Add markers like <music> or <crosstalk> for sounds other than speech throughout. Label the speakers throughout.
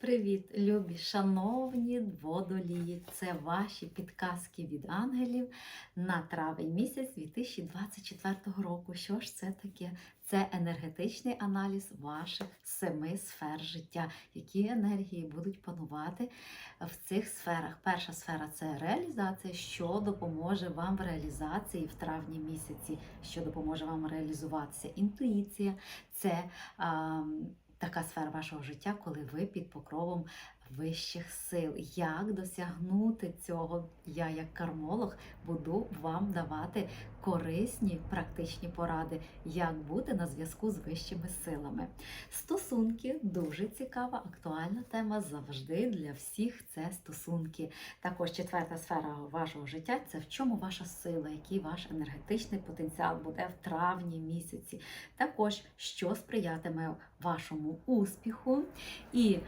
Speaker 1: Привіт, любі, шановні водолії! Це ваші підказки від ангелів на травень місяць 2024 року. Що ж це таке? Це енергетичний аналіз ваших семи сфер життя, які енергії будуть панувати в цих сферах. Перша сфера це реалізація, що допоможе вам в реалізації в травні місяці, що допоможе вам реалізуватися. Інтуїція це. А, така сфера вашого життя, коли ви під покровом вищих сил. Як досягнути цього? Я, як кармолог, буду вам давати корисні практичні поради, як бути на зв'язку з вищими силами. Стосунки дуже цікава, актуальна тема завжди для всіх це стосунки. Також четверта сфера вашого життя це в чому ваша сила, який ваш енергетичний потенціал буде в травні місяці. Також що сприятиме вашому успіху. І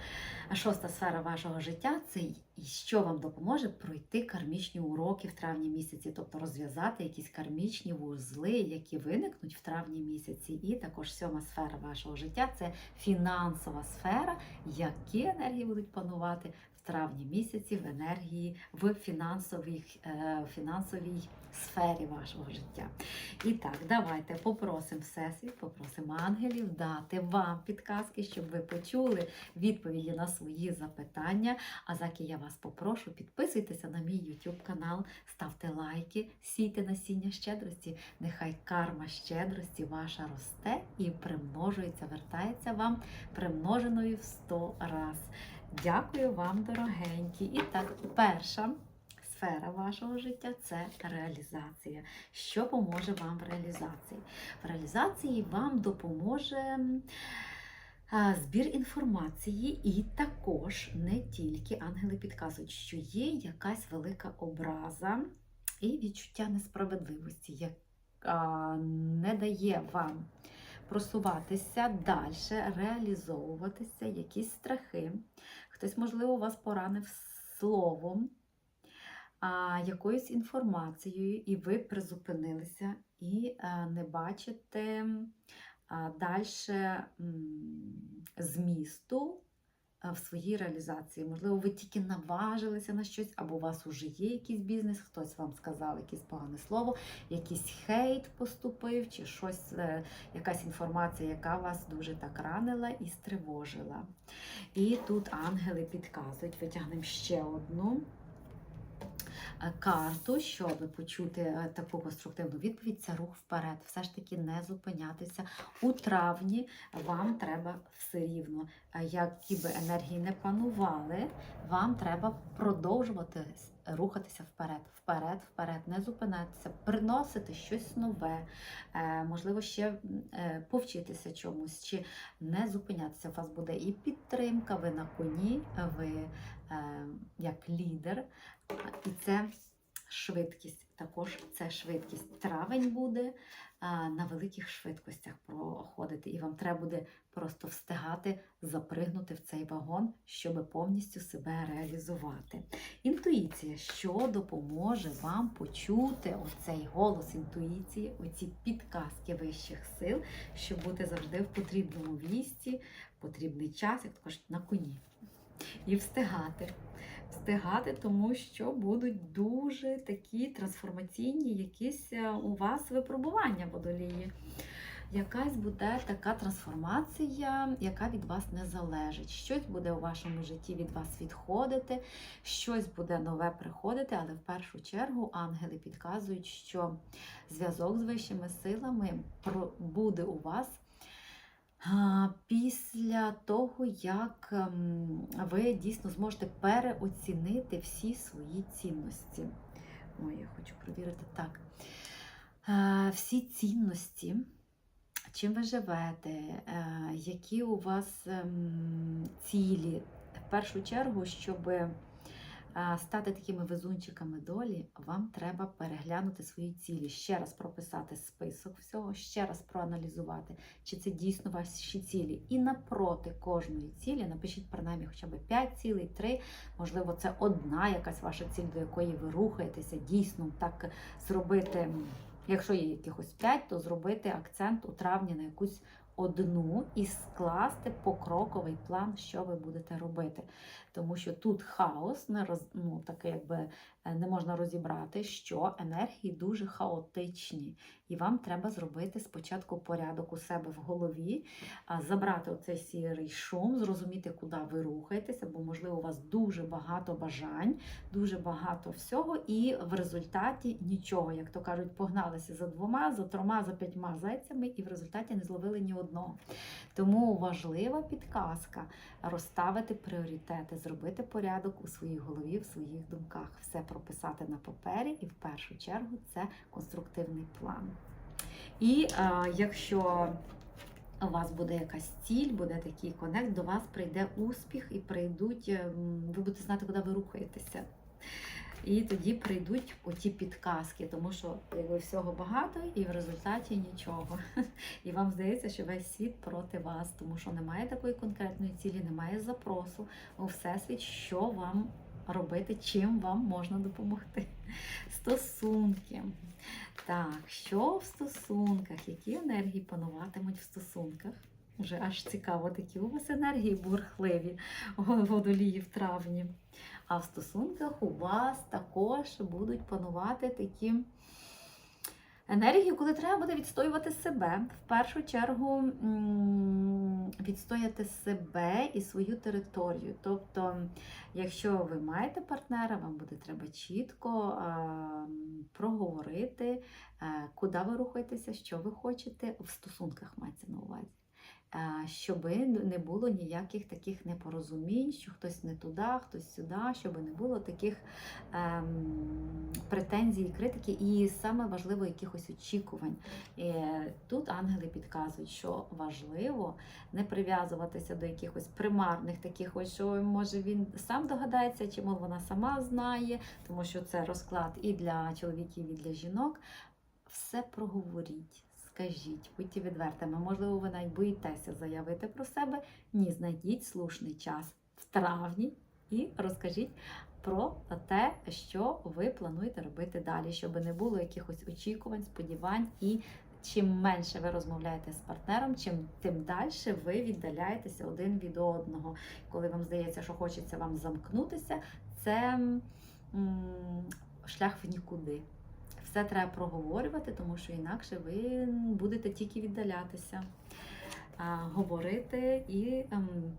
Speaker 1: шоста сфера вашого життя це що вам допоможе пройти кармічні уроки в травні місяці, тобто розв'язати якісь кармічні вузли, які виникнуть в травні місяці. І також сьома сфера вашого життя це фінансова сфера, які енергії будуть панувати травні місяці в енергії в фінансовій, е, фінансовій сфері вашого життя. І так, давайте попросимо Всесвіт, попросимо ангелів дати вам підказки, щоб ви почули відповіді на свої запитання. А заки я вас попрошу, підписуйтеся на мій YouTube канал, ставте лайки, сійте насіння щедрості. Нехай карма щедрості ваша росте і примножується, вертається вам примноженою в 100 раз. Дякую вам, дорогенькі. І так, перша сфера вашого життя це реалізація. Що поможе вам в реалізації? В реалізації вам допоможе. Збір інформації, і також не тільки ангели підказують, що є якась велика образа і відчуття несправедливості, яка не дає вам просуватися далі, реалізовуватися, якісь страхи. Хтось, можливо, вас поранив словом, а, якоюсь інформацією, і ви призупинилися і а, не бачите далі змісту в своїй реалізації. Можливо, ви тільки наважилися на щось, або у вас вже є якийсь бізнес, хтось вам сказав якесь погане слово, якийсь хейт поступив, чи щось, е, якась інформація, яка вас дуже так ранила і стривожила. І тут ангели підказують, витягнемо ще одну. Е, карту, щоб почути е, таку конструктивну відповідь, це рух вперед. Все ж таки не зупинятися. У травні вам треба все рівно, е, які би енергії не панували, вам треба продовжувати рухатися вперед, вперед, вперед, не зупинятися, приносити щось нове, можливо, ще повчитися чомусь, чи не зупинятися. У вас буде і підтримка, ви на коні, ви як лідер. І це швидкість. Також це швидкість. Травень буде на великих швидкостях проходити, і вам треба буде просто встигати запригнути в цей вагон, щоб повністю себе реалізувати. Інтуїція, що допоможе вам почути оцей голос інтуїції, оці підказки вищих сил, щоб бути завжди в потрібному вісті, потрібний час, як також на коні. І встигати встигати, тому що будуть дуже такі трансформаційні якісь е, у вас випробування водолії. Якась буде така трансформація, яка від вас не залежить. Щось буде у вашому житті від вас відходити, щось буде нове приходити, але в першу чергу ангели підказують, що зв'язок з вищими силами буде у вас після того, як ем, ви дійсно зможете переоцінити всі свої цінності. Ой, я хочу провірити так. Всі цінності, чим ви живете, е, які у вас ем, цілі, в першу чергу, щоб стати такими везунчиками долі, вам треба переглянути свої цілі, ще раз прописати список всього, ще раз проаналізувати, чи це дійсно ваші цілі. І напроти кожної цілі напишіть принаймні хоча б 5 цілей, 3, можливо, це одна якась ваша ціль, до якої ви рухаєтеся, дійсно так зробити. Якщо є якихось 5, то зробити акцент у травні на якусь одну і скласти покроковий план, що ви будете робити. Тому що тут хаос, не роз, ну, таке якби не можна розібрати, що енергії дуже хаотичні. І вам треба зробити спочатку порядок у себе в голові, забрати оцей сірий шум, зрозуміти, куди ви рухаєтеся, бо, можливо, у вас дуже багато бажань, дуже багато всього, і в результаті нічого, як то кажуть, погналися за двома, за трьома, за п'ятьма зайцями, і в результаті не зловили ні одного. Тому важлива підказка розставити пріоритети, зробити порядок у своїй голові, в своїх думках, все прописати на папері, і в першу чергу це конструктивний план. І е, якщо у вас буде якась ціль, буде такий конект, до вас прийде успіх і прийдуть, ем, ви будете знати, куди ви рухаєтеся. І тоді прийдуть оті підказки, тому що якби всього багато, і в результаті нічого. <laughs> І вам здається, що весь світ проти вас, тому що немає такої конкретної цілі, немає запросу у всесвіт, що вам робити, чим вам можна допомогти. Стосунки. Так, що в стосунках? Які енергії пануватимуть в стосунках? Вже аж цікаво, такі у вас енергії бурхливі водолії в травні. А в стосунках у вас також будуть панувати такі енергії, коли треба буде відстоювати себе. В першу чергу відстояти себе і свою територію. Тобто, якщо ви маєте партнера, вам буде треба чітко проговорити, куди ви рухаєтеся, що ви хочете в стосунках мається на увазі. А, Щоб не було ніяких таких непорозумінь, що хтось не туди, хтось сюди, щоб не було таких ем, претензій, критики, і саме важливо якихось очікувань. Е, Тут ангели підказують, що важливо не прив'язуватися до якихось примарних таких, ось що може він сам догадається, чи мов вона сама знає, тому що це розклад і для чоловіків, і для жінок. Все проговоріть. Скажіть, будьте відвертими. Можливо, ви навіть боїтеся заявити про себе. Ні, знайдіть слушний час в травні і розкажіть про те, що ви плануєте робити далі, щоб не було якихось очікувань, сподівань і. Чим менше ви розмовляєте з партнером, чим тим далі ви віддаляєтеся один від одного. Коли вам здається, що хочеться вам замкнутися, це м, шлях в нікуди. Все треба проговорювати, тому що інакше ви будете тільки віддалятися, говорити і, ем,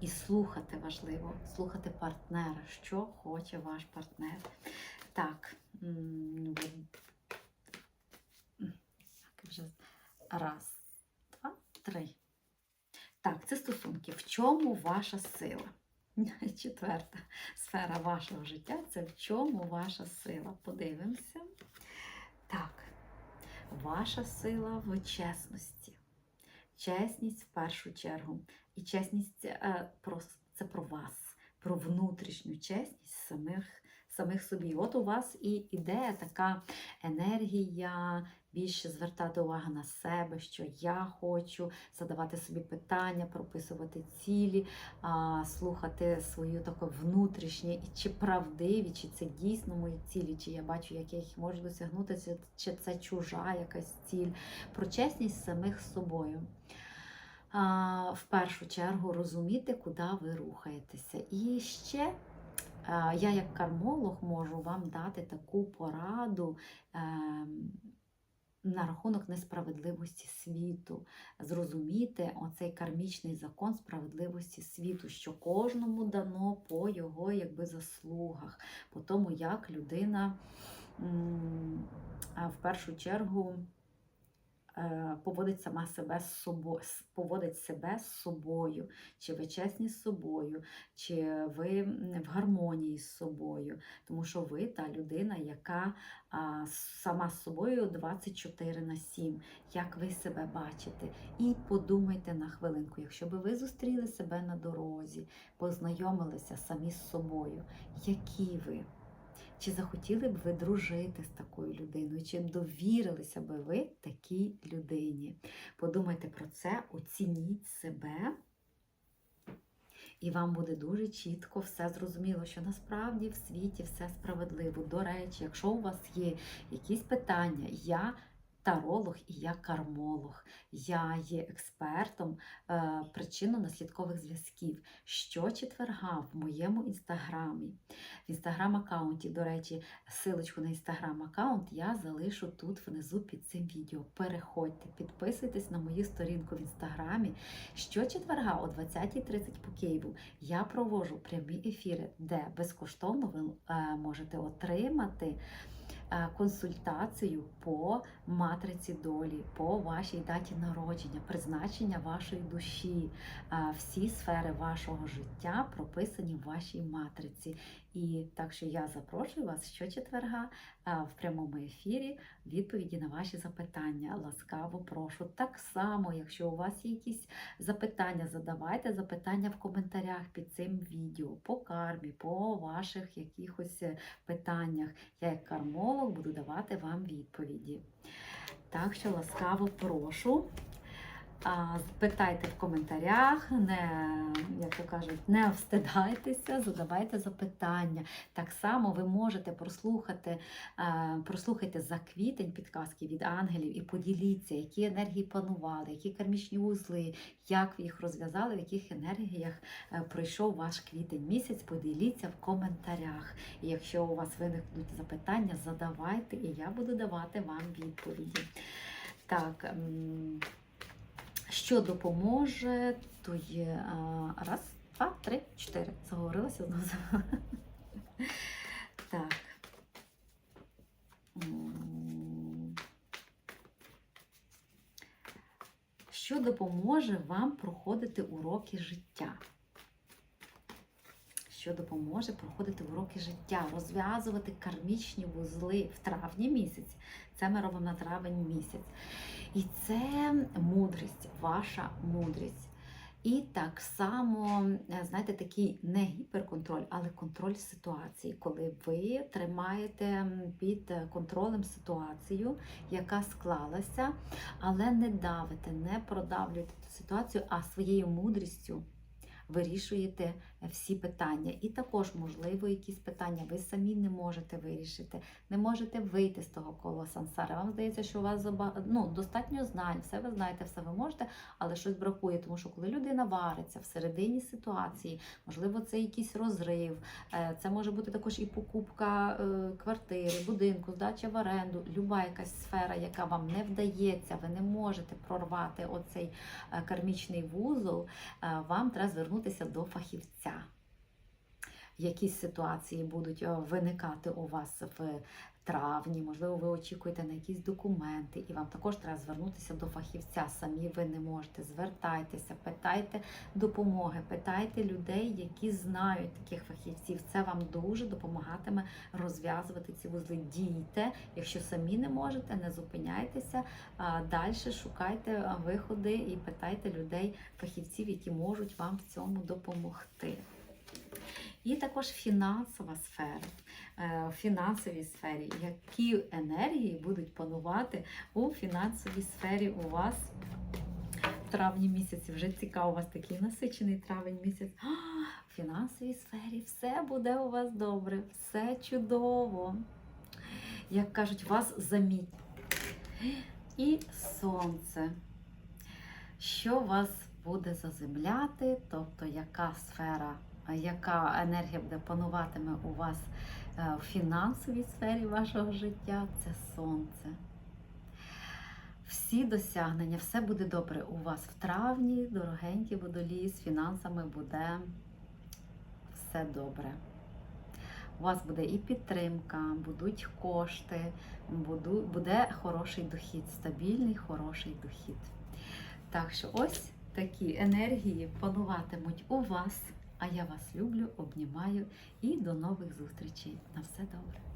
Speaker 1: і слухати важливо, слухати партнера, що хоче ваш партнер. Так, так, вже раз, два, три. Так, це стосунки. В чому ваша сила? <laughs> Четверта сфера вашого життя це в чому ваша сила. Подивимося. Так, ваша сила в чесності. Чесність в першу чергу. І чесність е, це про вас, про внутрішню чесність самих, самих собі. От у вас і ідея така енергія, більше звертати увагу на себе, що я хочу, задавати собі питання, прописувати цілі, слухати свою таке внутрішнє, і чи правдиві, чи це дійсно мої цілі, чи я бачу, як я їх можу досягнути, чи, це чужа якась ціль. Про чесність самих з собою. В першу чергу розуміти, куди ви рухаєтеся. І ще я, як кармолог, можу вам дати таку пораду. ем, на рахунок несправедливості світу, зрозуміти оцей кармічний закон справедливості світу, що кожному дано по його якби, заслугах, по тому, як людина в першу чергу е, поводить сама себе з собою, поводить себе з собою, чи ви чесні з собою, чи ви в гармонії з собою, тому що ви та людина, яка сама з собою 24 на 7, як ви себе бачите. І подумайте на хвилинку, якщо би ви зустріли себе на дорозі, познайомилися самі з собою, які ви? Чи захотіли б ви дружити з такою людиною? Чи довірилися би ви такій людині? Подумайте про це, оцініть себе. І вам буде дуже чітко все зрозуміло, що насправді в світі все справедливо. До речі, якщо у вас є якісь питання, я таролог і я кармолог. Я є експертом е, причинно-наслідкових зв'язків. Щочетверга в моєму інстаграмі, в інстаграм-аккаунті, до речі, силочку на інстаграм-аккаунт я залишу тут внизу під цим відео. Переходьте, підписуйтесь на мою сторінку в інстаграмі. Щочетверга о 20.30 по Києву я проводжу прямі ефіри, де безкоштовно ви е, можете отримати консультацію по матриці долі, по вашій даті народження, призначення вашої душі, е, всі сфери вашого життя прописані в вашій матриці. І так що я запрошую вас щочетверга е, в прямому ефірі відповіді на ваші запитання. Ласкаво прошу. Так само, якщо у вас є якісь запитання, задавайте запитання в коментарях під цим відео по кармі, по ваших якихось е, питаннях. Я, як кармолог, буду давати вам відповіді. Так що ласкаво прошу. Питайте в коментарях, не, як то кажуть, не встидайтеся, задавайте запитання. Так само ви можете прослухати, е, прослухайте за квітень підказки від ангелів і поділіться, які енергії панували, які кармічні вузли, як ви їх розв'язали, в яких енергіях е, пройшов ваш квітень місяць. Поділіться в коментарях. І якщо у вас виникнуть запитання, задавайте, і я буду давати вам відповіді. Так. Що допоможе, то є а, раз, два, три, чотири. Заговорилася знову. Так. Що допоможе вам проходити уроки життя? Що допоможе проходити уроки життя, розв'язувати кармічні вузли в травні місяці. Це ми робимо на травень місяць. І це мудрість, ваша мудрість. І так само, е, знаєте, такий не гіперконтроль, але контроль ситуації, коли ви тримаєте під контролем ситуацію, яка склалася, але не давите, не продавлюєте ту ситуацію, а своєю мудрістю вирішуєте всі питання. І також, можливо, якісь питання ви самі не можете вирішити, не можете вийти з того кола сансари. Вам здається, що у вас ну, достатньо знань, все ви знаєте, все ви можете, але щось бракує. Тому що коли людина вариться всередині ситуації, можливо, це якийсь розрив, е, це може бути також і покупка е, квартири, будинку, здача в оренду, люба якась сфера, яка вам не вдається, ви не можете прорвати оцей е, кармічний вузол, е, вам треба звернутися до фахівця. Якісь ситуації будуть е, виникати у вас в травні, можливо, ви очікуєте на якісь документи, і вам також треба звернутися до фахівця. Самі ви не можете. Звертайтеся, питайте допомоги, питайте людей, які знають таких фахівців. Це вам дуже допомагатиме розв'язувати ці вузли. Дійте, якщо самі не можете, не зупиняйтеся. Далі шукайте виходи і питайте людей, фахівців, які можуть вам в цьому допомогти. І також фінансова сфера. Е, В фінансовій сфері, які енергії будуть панувати у фінансовій сфері у вас в травні місяці. Вже цікаво, у вас такий насичений травень місяць. А, В фінансовій сфері все буде у вас добре, все чудово. Як кажуть, вас заміть. І сонце. Що вас буде заземляти, тобто яка сфера, яка енергія буде пануватиме у вас е, в фінансовій сфері вашого життя, це сонце. Всі досягнення, все буде добре у вас в травні, дорогенькі водолії, з фінансами буде все добре. У вас буде і підтримка, будуть кошти, буде хороший дохід, стабільний хороший дохід. Так що ось такі енергії пануватимуть у вас. А я вас люблю, обнімаю і до нових зустрічей. На все добре.